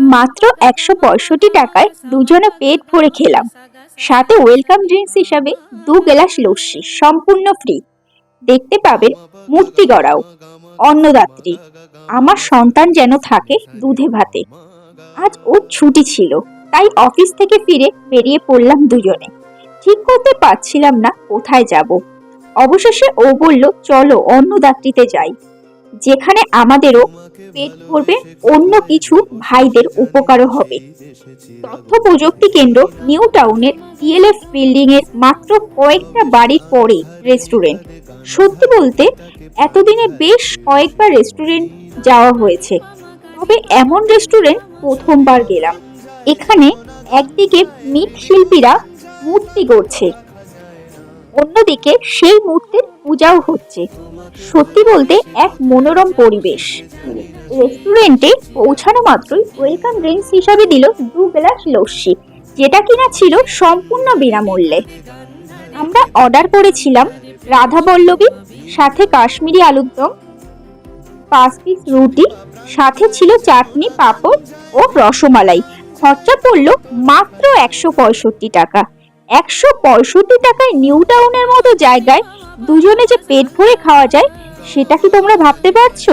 মাত্র একশো পঁয়ষট্টি টাকায় দুজনে পেট ভরে খেলাম। সাথে ওয়েলকাম ড্রিঙ্কস হিসাবে দু গ্লাস লস্যি, সম্পূর্ণ ফ্রি। দেখতে পাবেন মূর্তি গড়াও, অন্নদাত্রী। আমার সন্তান যেন থাকে দুধে ভাতে। আজ ওর ছুটি ছিল, তাই অফিস থেকে ফিরে বেরিয়ে পড়লাম দুজনে। ঠিক করতে পারছিলাম না কোথায় যাব। অবশেষে ও বলল, চলো অন্নদাত্রীতে যাই। যেখানে আমাদেরও পেট ভরবে অন্য কিছু ভাইদের উপকারও হবে। তথ্য প্রযুক্তি কেন্দ্র নিউ টাউনের টিএলএফ বিল্ডিং এর মাত্র কয়েকটা বাড়ির পরে রেস্টুরেন্ট। সত্যি বলতে, এতদিনে বেশ কয়েকবার রেস্টুরেন্ট যাওয়া হয়েছে। তবে এমন রেস্টুরেন্ট প্রথমবার গেলাম। এখানে একদিকে মৃৎশিল্পীরা মূর্তি গড়ছে, অন্যদিকে সেই মূর্তির পূজাও হচ্ছে। সত্যি বলতে এক মনোরম পরিবেশ। রেস্টুরেন্টে পৌঁছানো মাত্রই ওয়েলকাম ড্রিঙ্কস হিসাবে দিল দু গ্লাস লস্যি, যেটা কিনা ছিল সম্পূর্ণ বিনামূল্যে। আমরা অর্ডার করেছিলাম রাধা বল্লবী, সাথে কাশ্মীরি আলুর দম, পাঁচ পিস রুটি, সাথে ছিল চাটনি, পাঁপড় ও রসমালাই। খরচা পড়ল মাত্র একশো পঁয়ষট্টি টাকা। একশো পঁয়ষট্টি টাকায় নিউ টাউনের মতো জায়গায় দুজনে যে পেট ভরে খাওয়া যায় সেটা কি তোমরা ভাবতে পারছ?